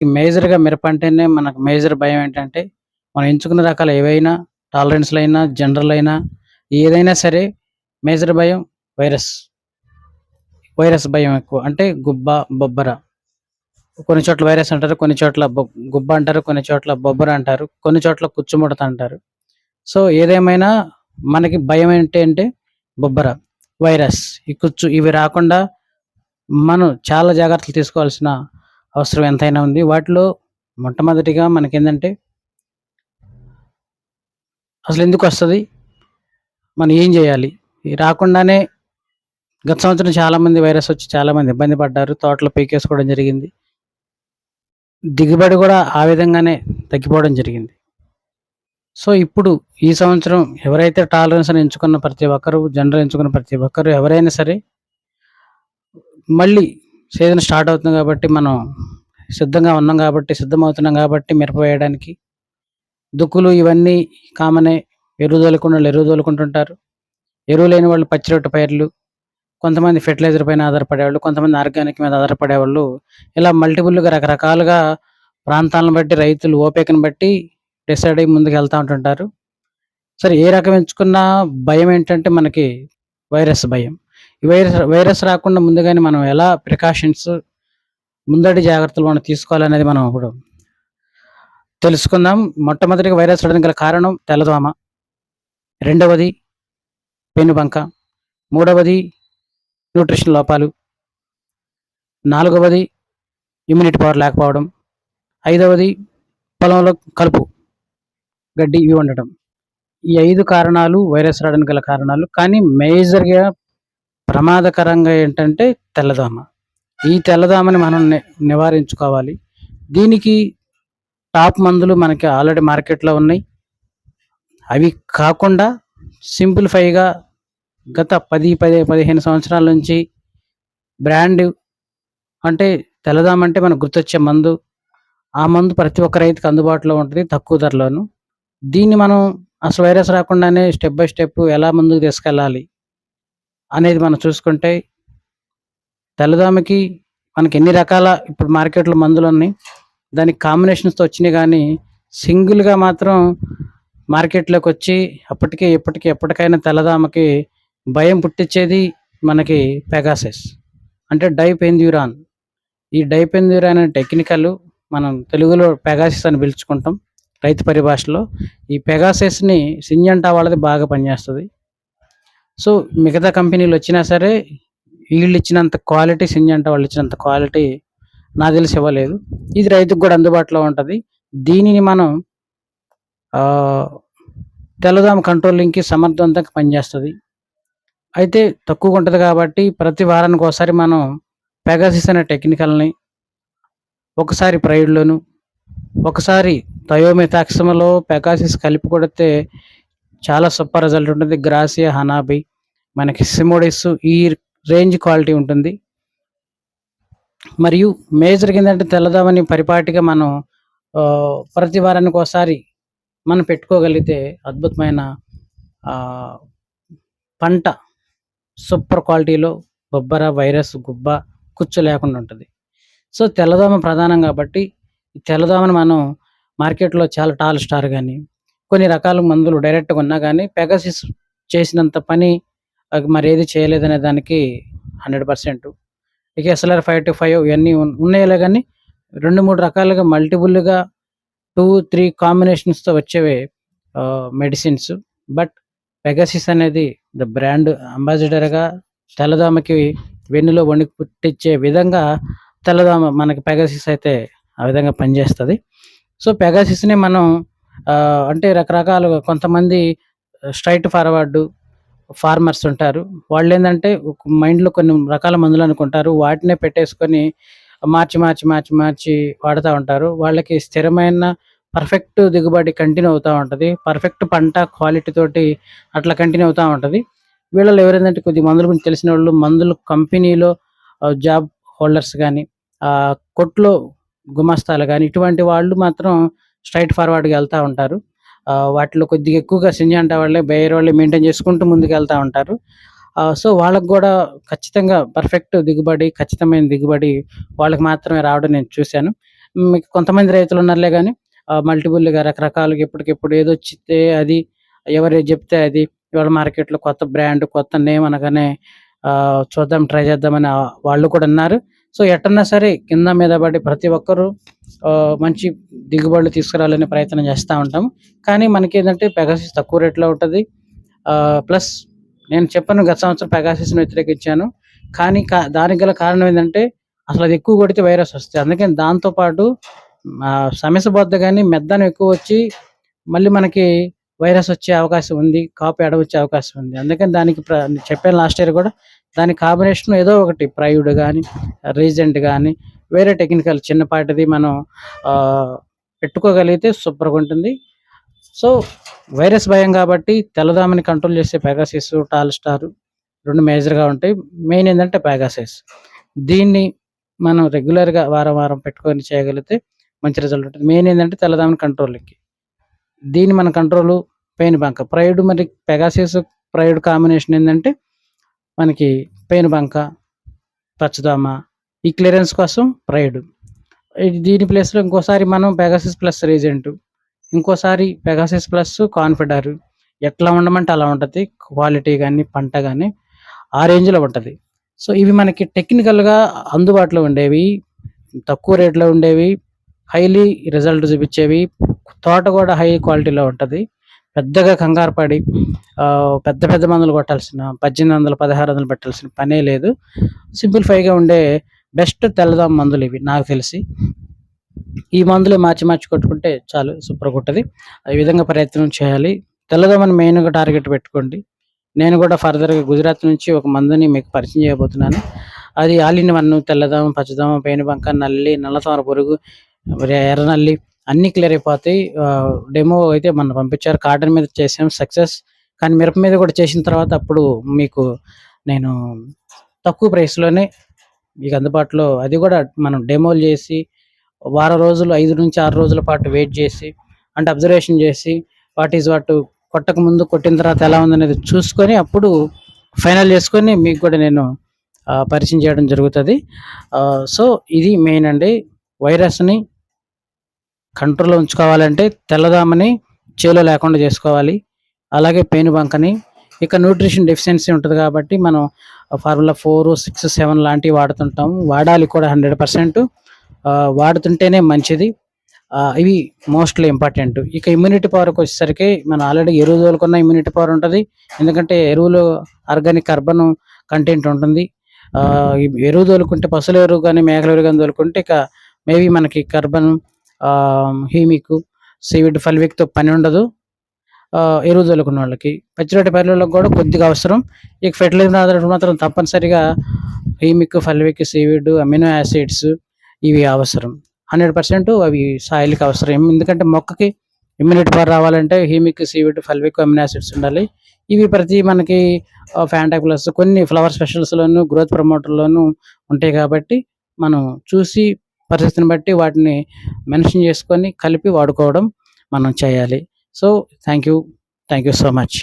మేజర్‌గా మిరప అంటేనే మనకు మేజర్ భయం ఏంటంటే, మనం ఎంచుకున్న రకాలు ఏవైనా టాలరెన్స్‌లైనా, జనరల్ అయినా ఏదైనా సరే మేజర్ భయం వైరస్. వైరస్ భయం ఎక్కువ. అంటే గుబ్బ, బొబ్బర. కొన్ని చోట్ల వైరస్ అంటారు. కొన్ని చోట్ల గుబ్బ అంటారు. కొన్ని చోట్ల బొబ్బర అంటారు. కొన్ని చోట్ల కుచ్చుముడత అంటారు. సో, ఏదేమైనా మనకి భయం ఏంటి అంటే బొబ్బర, వైరస్, ఈ కుచ్చు ఇవి రాకుండా మనం చాలా జాగ్రత్తలు తీసుకోవాల్సిన అవసరం ఎంతైనా ఉంది. వాటిలో మొట్టమొదటిగా మనకేందంటే వస్తుంది మనం ఏం చేయాలి రాకుండానే గత సంవత్సరం చాలామంది వైరస్ వచ్చి చాలామంది ఇబ్బంది పడ్డారు. తోటలో పీకేసుకోవడం జరిగింది. దిగుబడి కూడా ఆ విధంగానే తగ్గిపోవడం జరిగింది. సో, ఇప్పుడు ఈ సంవత్సరం ఎవరైతే టాలరెన్స్‌ని ఎంచుకున్న ప్రతి ఒక్కరు, జనరల్ ఎంచుకున్న ప్రతి ఒక్కరు ఎవరైనా సరే మళ్ళీ సీజన్ స్టార్ట్ అవుతుంది కాబట్టి మనం సిద్ధంగా ఉన్నాం కాబట్టి సిద్ధమవుతున్నాం కాబట్టి మిరప వేయడానికి. దుక్కులు ఇవన్నీ కామనే. ఎరువు తోలుకున్నోళ్ళు ఎరువు తోలుకుంటుంటారు. ఎరువు లేని వాళ్ళు పచ్చి రొట్టె పైర్లు, కొంతమంది ఫెర్టిలైజర్ పైన ఆధారపడేవాళ్ళు, కొంతమంది ఆర్గానిక్ మీద ఆధారపడేవాళ్ళు, ఇలా మల్టిపుల్‌గా రకరకాలుగా ప్రాంతాలను బట్టి, రైతులు ఓపికను బట్టి డిసైడ్ అయ్యి ముందుకు వెళ్తూ ఉంటుంటారు. సరే ఏ రకం ఎంచుకున్నా భయం ఏంటంటే మనకి వైరస్ భయం. ఈ వైరస్ వైరస్ రాకుండా ముందుగానే మనం ఎలా ప్రికాషన్స్ ముందటి జాగ్రత్తలు మనం తీసుకోవాలనేది మనం ఇప్పుడు తెలుసుకుందాం. మొట్టమొదటిగా వైరస్ రావడానికి గల కారణం తెల్లదోమ. రెండవది పెనుబంక. మూడవది న్యూట్రిషన్ లోపాలు. నాలుగవది ఇమ్యూనిటీ పవర్ లేకపోవడం. ఐదవది పొలంలో కలుపు, గడ్డి ఇవి ఉండటం. ఈ ఐదు కారణాలు వైరస్ రావడానికి గల కారణాలు. కానీ మేజర్‌గా ప్రమాదకరంగా ఏంటంటే తెల్లదోమ. ఈ తెల్లదోమని మనం ని నివారించుకోవాలి. దీనికి టాప్ మందులు మనకి ఆల్రెడీ మార్కెట్‌లో ఉన్నాయి. అవి కాకుండా సింప్లిఫైగా గత 10, 10, 15 సంవత్సరాల నుంచి బ్రాండ్ అంటే తెల్లదోమ అంటే మనకు గుర్తొచ్చే మందు. ఆ మందు ప్రతి ఒక్క రైతుకు అందుబాటులో ఉంటుంది తక్కువ ధరలోను. దీన్ని మనం అసలు వైరస్ రాకుండానే స్టెప్ బై స్టెప్ ఎలా ముందుకు తీసుకెళ్ళాలి అనేది మనం చూసుకుంటే తెల్లదోమకి మనకి ఎన్ని రకాల ఇప్పుడు మార్కెట్‌లో మందులున్నాయి. దానికి కాంబినేషన్స్‌తో వచ్చినాయి కానీ సింగిల్‌గా మాత్రం మార్కెట్లోకి వచ్చి అప్పటికి, ఇప్పటికి, ఎప్పటికైనా తెల్లదామకి భయం పుట్టించేది మనకి పెగాసెస్ అంటే డైపెంద్యూరాన్ ఈ డైపెంద్యూరాన్ అనే టెక్నికల్ మనం తెలుగులో పెగాసిస్ అని పిలుచుకుంటాం రైతు పరిభాషలో. ఈ పెగాసెస్ని సింజంటా వాళ్ళది బాగా పనిచేస్తుంది సో, మిగతా కంపెనీలు వచ్చినా సరే ఈళ్ళిచ్చినంత క్వాలిటీ వాళ్ళు ఇచ్చినంత క్వాలిటీ నాకు తెలిసి ఇవ్వలేదు. ఇది రైతుకు కూడా అందుబాటులో ఉంటుంది దీనిని మనం తెల్లదామ కంట్రోలింగ్‌కి సమర్థవంతంగా పనిచేస్తుంది అయితే తక్కువగుంటది కాబట్టి ప్రతి వారానికోసారి మనం పెగాసిస్ అనే టెక్నికల్‌ని ఒకసారి ప్రైడ్‌లోను, ఒకసారి థయోమిథాక్సమ్‌లో పెగాసిస్ కలిపి కొడితే చాలా సూపర్ రిజల్ట్ ఉంటుంది. గ్రాసియా హనాబి, మనకి సిమోడిస్ ఈ రేంజ్ క్వాలిటీ ఉంటుంది. మరియు మేజర్ ఏందంటే తెల్లదోమని పరిపాటిగా మనం ప్రతి ప్రతి వారానికోసారి మనం పెట్టుకోగలిగితే అద్భుతమైన పంట సూపర్ క్వాలిటీలో బొబ్బర, వైరస్, గుబ్బ, కుచ్చు లేకుండా ఉంటుంది సో, తెల్లదోమ ప్రధానం కాబట్టి తెల్లదోమను తెల్లదోమని మనం మార్కెట్‌లో చాలా టాల్ స్టార్ కానీ కొన్ని రకాల మందులు డైరెక్ట్‌గా ఉన్నా కానీ పెగాసిస్ చేసినంత పని అది ఏది చేయలేదనే దానికి 100% ఇక ఎస్ఎల్ఆర్ 525 ఇవన్నీ ఉన్ ఉన్నాయిలే గానీ 2, 3 రకాలుగా మల్టిపుల్‌గా 2, 3 కాంబినేషన్స్‌తో వచ్చేవే మెడిసిన్స్. బట్ పెగాసిస్ అనేది ద బ్రాండ్ అంబాసిడర్‌గా తెల్లదోమకి వెన్నులో వణికి పుట్టించే విధంగా తెల్లదోమ మనకి పెగాసిస్ అయితే ఆ విధంగా పనిచేస్తుంది సో, పెగాసిస్‌ని మనం అంటే రకరకాలుగా కొంతమంది స్ట్రైట్ ఫార్వర్డ్ ఫార్మర్స్ ఉంటారు. వాళ్ళు ఏంటంటే మైండ్‌లో కొన్ని రకాల మందులు అనుకుంటారు వాటినే పెట్టేసుకొని మార్చి, మార్చి, మార్చి, మార్చి వాడుతూ ఉంటారు. వాళ్ళకి స్థిరమైన పర్ఫెక్ట్ దిగుబడి కంటిన్యూ అవుతూ ఉంటుంది పర్ఫెక్ట్ పంట క్వాలిటీ తోటి అట్లా కంటిన్యూ అవుతూ ఉంటుంది వీళ్ళలో ఎవరైందంటే కొద్దిగా మందుల గురించి తెలిసినోళ్ళు మందులు కంపెనీలో జాబ్ హోల్డర్స్ కానీ కొట్లో గుమాస్తాలు కానీ ఇటువంటి వాళ్ళు మాత్రం స్ట్రైట్ ఫార్వర్డ్‌గా వెళ్తూ ఉంటారు. వాటిలో కొద్దిగా ఎక్కువగా సింజంట వాళ్ళే, బేయర్ వాళ్ళే మెయింటైన్ చేసుకుంటూ ముందుకు వెళ్తూ ఉంటారు. సో, వాళ్ళకు కూడా ఖచ్చితంగా పర్ఫెక్ట్ దిగుబడి, ఖచ్చితమైన దిగుబడి వాళ్ళకి మాత్రమే రావడం నేను చూశాను. మీకు కొంతమంది రైతులు ఉన్నారులే కానీ మల్టిపుల్గా రకరకాలుగా ఎప్పటికెప్పుడు ఏదో వచ్చితే అది ఎవరు ఏది చెప్తే అది ఇవాళ మార్కెట్లో కొత్త బ్రాండ్ కొత్త నేమ్ అనగానే చూద్దాం ట్రై చేద్దామని వాళ్ళు కూడా ఉన్నారు సో ఎట్టన్నా సరే కింద మీద పడి ప్రతి ఒక్కరూ మంచి దిగుబడులు తీసుకురావాలనే ప్రయత్నం చేస్తూ ఉంటాం. కానీ మనకి ఏంటంటే పెగాసిస్ తక్కువ రేట్లో ఉంటుంది. ప్లస్ నేను చెప్పాను గత సంవత్సరం పెగాసిస్ని వ్యతిరేకించాను. కానీ కా దానికి గల కారణం ఏంటంటే అసలు అది ఎక్కువ కొడితే వైరస్ వస్తుంది. అందుకని దాంతోపాటు ఆ, సమస్య బొద్ద కానీ మెద్దనం ఎక్కువ వచ్చి మళ్ళీ మనకి వైరస్ వచ్చే అవకాశం ఉంది. కాపు ఎడ వచ్చే అవకాశం ఉంది. అందుకని దానికి ప్ర- చెప్పాను లాస్ట్ ఇయర్ కూడా దాని కాంబినేషన్ ఏదో ఒకటి ప్రైవుడ్ కానీ రీజెంట్ కానీ వేరే టెక్నికల్ చిన్నపాటిది మనం పెట్టుకోగలిగితే సూపర్గా ఉంటుంది. సో వైరస్ భయం కాబట్టి తెల్లదామని కంట్రోల్ చేసే పెగాసిస్ టాల్ స్టార్ రెండు మేజర్గా ఉంటాయి. మెయిన్ ఏంటంటే పెగాసిస్ దీన్ని మనం రెగ్యులర్గా వారం వారం పెట్టుకొని చేయగలిగితే మంచి రిజల్ట్ ఉంటుంది. మెయిన్ ఏంటంటే తెల్లదామని కంట్రోల్కి దీన్ని మన కంట్రోలు పెయిన్ బంక ప్రైడ్ మరి పెగాసిస్ ప్రైడ్ కాంబినేషన్ ఏంటంటే మనకి పెనుబంక బంక పచ్చదోమ ఈ క్లియరెన్స్ కోసం ప్రైడ్. దీని ప్లేస్లో ఇంకోసారి మనం పెగాసిస్ ప్లస్ రీజెంట్ ఇంకోసారి పెగాసిస్ ప్లస్ కాన్ఫిడర్. ఎట్లా ఉండమంటే అలా ఉంటుంది. క్వాలిటీ కానీ పంట కానీ ఆ రేంజ్లో ఉంటుంది. సో ఇవి మనకి టెక్నికల్గా అందుబాటులో ఉండేవి తక్కువ రేట్లో ఉండేవి హైలీ రిజల్ట్ చూపించేవి తోట కూడా హై క్వాలిటీలో ఉంటుంది. పెద్దగా కంగారు పడి పెద్ద పెద్ద మందులు కొట్టాల్సిన పద్దెనిమిది వందలు పదహారు వందలు పెట్టాల్సిన పనే లేదు. సింప్లిఫైగా ఉండే బెస్ట్ తెల్లదాం మందులు ఇవి నాకు తెలిసి. ఈ మందులు మార్చి మార్చి కొట్టుకుంటే చాలు సూపర్గా ఉంటుంది ఈ విధంగా ప్రయత్నం చేయాలి. తెల్లదోమని మెయిన్గా టార్గెట్ పెట్టుకోండి. నేను కూడా ఫర్దర్గా గుజరాత్ నుంచి ఒక మందుని మీకు పరిచయం చేయబోతున్నాను. అది ఆలిన వన్ను తెల్లదామ తెల్లదోమ పచ్చదోమ నల్లి నల్లతోమ పురుగు మరి ఎర్ర నల్లి అన్నీ క్లియర్ అయిపోతాయి. డెమో అయితే మనం పంపించారు. కాటన్ మీద చేసాం. సక్సెస్. కానీ మిరప మీద కూడా చేసిన తర్వాత అప్పుడు మీకు నేను తక్కువ ప్రైస్లోనే మీకు అందుబాటులో అది కూడా మనం డెమోలు చేసి వారం రోజులు ఐదు నుంచి ఆరు రోజుల పాటు వెయిట్ చేసి అంటే అబ్జర్వేషన్ చేసి వాట్ ఈజ్ వాట్ కొట్టక ముందు కొట్టిన తర్వాత ఎలా ఉందనేది చూసుకొని అప్పుడు ఫైనల్ చేసుకొని మీకు కూడా నేను పరిచయం చేయడం జరుగుతుంది. సో ఇది మెయిన్ అండి. వైరస్ని కంట్రోల్లో ఉంచుకోవాలంటే తెల్లదామని చేలో లేకుండా చేసుకోవాలి. అలాగే పెయిన్ బంకని. ఇక న్యూట్రిషన్ డెఫిషియన్సీ ఉంటుంది కాబట్టి మనం ఫార్ములా ఫోర్ సిక్స్ సెవెన్ లాంటివి వాడుతుంటాం. వాడాలి కూడా హండ్రెడ్ పర్సెంట్. వాడుతుంటేనే మంచిది. ఇవి మోస్ట్లీ ఇంపార్టెంట్. ఇక ఇమ్యూనిటీ పవర్కి వచ్చేసరికి మనం ఆల్రెడీ ఎరువు తోలుకున్న ఇమ్యూనిటీ పవర్ ఉంటుంది. ఎందుకంటే ఎరువులు ఆర్గానిక్ కార్బన్ కంటెంట్ ఉంటుంది. ఎరువు తోలుకుంటే పశువుల ఎరువు కానీ మేకల ఎరువు కానీ తోలుకుంటే ఇక మేబీ మనకి కార్బన్ హీమిక్ సీవిడ్ ఫల్విక్తో పని ఉండదు ఆ, ఎరువు తోలుకున్న వాళ్ళకి పచ్చిరొట్టి పల్లెలకు కూడా కొద్దిగా అవసరం. ఇక ఫెర్టిలైజర్ మాత్రం తప్పనిసరిగా humic fulvic seaweed amino acids ఇవి అవసరం. హండ్రెడ్ పర్సెంట్ అవి సాయిల్కి అవసరం. ఎందుకంటే మొక్కకి ఇమ్యూనిటీ పవర్ రావాలంటే humic seaweed fulvic amino acids ఉండాలి. ఇవి ప్రతి మనకి ఫ్యాంటా ప్లస్ కొన్ని ఫ్లవర్ స్పెషల్స్లోను గ్రోత్ ప్రమోటర్లోను ఉంటాయి కాబట్టి మనం చూసి పరిస్థితిని బట్టి వాటిని మెన్షన్ చేసుకొని కలిపి వాడుకోవడం మనం చేయాలి. So thank you thank you so much